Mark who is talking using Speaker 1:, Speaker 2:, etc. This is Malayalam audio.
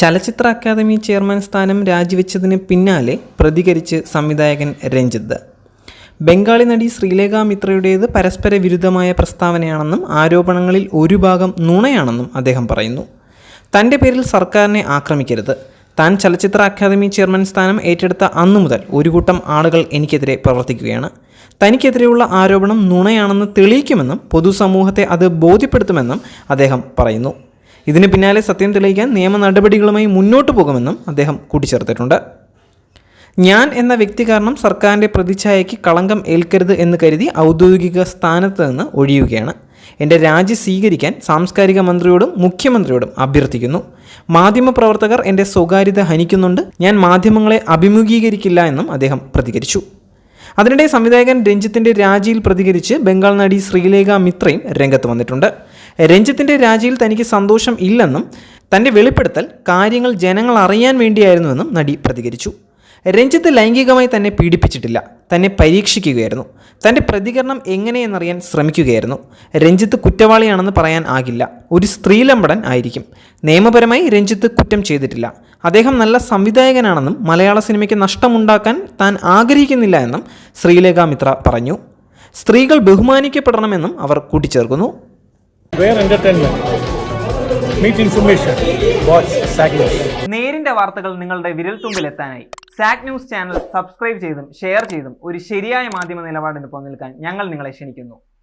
Speaker 1: ചലച്ചിത്ര അക്കാദമി ചെയർമാൻ സ്ഥാനം രാജിവെച്ചതിന് പിന്നാലെ പ്രതികരിച്ച് സംവിധായകൻ രഞ്ജിത്ത്. ബംഗാളി നടി ശ്രീലേഖ മിത്രയുടേത് പരസ്പര വിരുദ്ധമായ പ്രസ്താവനയാണെന്നും ആരോപണങ്ങളിൽ ഒരു ഭാഗം നുണയാണെന്നും അദ്ദേഹം പറയുന്നു. തന്റെ പേരിൽ സർക്കാരിനെ ആക്രമിക്കരുത്. താൻ ചലച്ചിത്ര അക്കാദമി ചെയർമാൻ സ്ഥാനം ഏറ്റെടുത്ത അന്നു മുതൽ ഒരു കൂട്ടം ആളുകൾ എനിക്കെതിരെ പ്രവർത്തിക്കുകയാണ്. തനിക്കെതിരെയുള്ള ആരോപണം നുണയാണെന്ന് തെളിയിക്കുമെന്നും പൊതുസമൂഹത്തെ അത് ബോധ്യപ്പെടുത്തുമെന്നും അദ്ദേഹം പറയുന്നു. ഇതിന് പിന്നാലെ സത്യം തെളിയിക്കാൻ നിയമ നടപടികളുമായി മുന്നോട്ട് പോകുമെന്നും അദ്ദേഹം കൂട്ടിച്ചേർത്തിട്ടുണ്ട്. ഞാൻ എന്ന വ്യക്തി കാരണം സർക്കാരിന്റെ പ്രതിച്ഛായയ്ക്ക് കളങ്കം ഏൽക്കരുത് എന്ന് കരുതി ഔദ്യോഗിക സ്ഥാനത്ത് നിന്ന് ഒഴിയുകയാണ്. എന്റെ രാജി സ്വീകരിക്കാൻ സാംസ്കാരിക മന്ത്രിയോടും മുഖ്യമന്ത്രിയോടും അഭ്യർത്ഥിക്കുന്നു. മാധ്യമപ്രവർത്തകർ എന്റെ സ്വകാര്യത ഹനിക്കുന്നുണ്ട്. ഞാൻ മാധ്യമങ്ങളെ അഭിമുഖീകരിക്കില്ല എന്നും അദ്ദേഹം പ്രതികരിച്ചു. അതിനിടെ സംവിധായകൻ രഞ്ജിത്തിന്റെ രാജിയിൽ പ്രതികരിച്ച് ബംഗാൾ നടി ശ്രീലേഖ മിത്രയും രംഗത്ത് വന്നിട്ടുണ്ട്. രഞ്ജിത്തിന്റെ രാജിയിൽ തനിക്ക് സന്തോഷം ഇല്ലെന്നും തന്റെ വെളിപ്പെടുത്തൽ കാര്യങ്ങൾ ജനങ്ങൾ അറിയാൻ വേണ്ടിയായിരുന്നുവെന്നും നടി പ്രതികരിച്ചു. രഞ്ജിത്ത് ലൈംഗികമായി തന്നെ പീഡിപ്പിച്ചിട്ടില്ല തന്നെ പരീക്ഷിക്കുകയായിരുന്നു. തന്റെ പ്രതികരണം എങ്ങനെയെന്നറിയാൻ ശ്രമിക്കുകയായിരുന്നു. രഞ്ജിത്ത് കുറ്റവാളിയാണെന്ന് പറയാൻ ആകില്ല. ഒരു സ്ത്രീലമ്പടൻ ആയിരിക്കും. നിയമപരമായി രഞ്ജിത്ത് കുറ്റം ചെയ്തിട്ടില്ല. അദ്ദേഹം നല്ല സംവിധായകനാണെന്നും മലയാള സിനിമയ്ക്ക് നഷ്ടമുണ്ടാക്കാൻ താൻ ആഗ്രഹിക്കുന്നില്ല എന്നും ശ്രീലേഖ മിത്ര പറഞ്ഞു. സ്ത്രീകൾ ബഹുമാനിക്കപ്പെടണമെന്നും അവർ കൂട്ടിച്ചേർക്കുന്നു. നേരിന്റെ വാർത്തകൾ നിങ്ങളുടെ വിരൽത്തുമ്പിൽ എത്താനായി സാക് ന്യൂസ് ചാനൽ സബ്സ്ക്രൈബ് ചെയ്തും ഷെയർ ചെയ്തും ഒരു ശരിയായ മാധ്യമ നിലപാടിന് പോകാൻ ഞങ്ങൾ നിങ്ങളെ ക്ഷണിക്കുന്നു.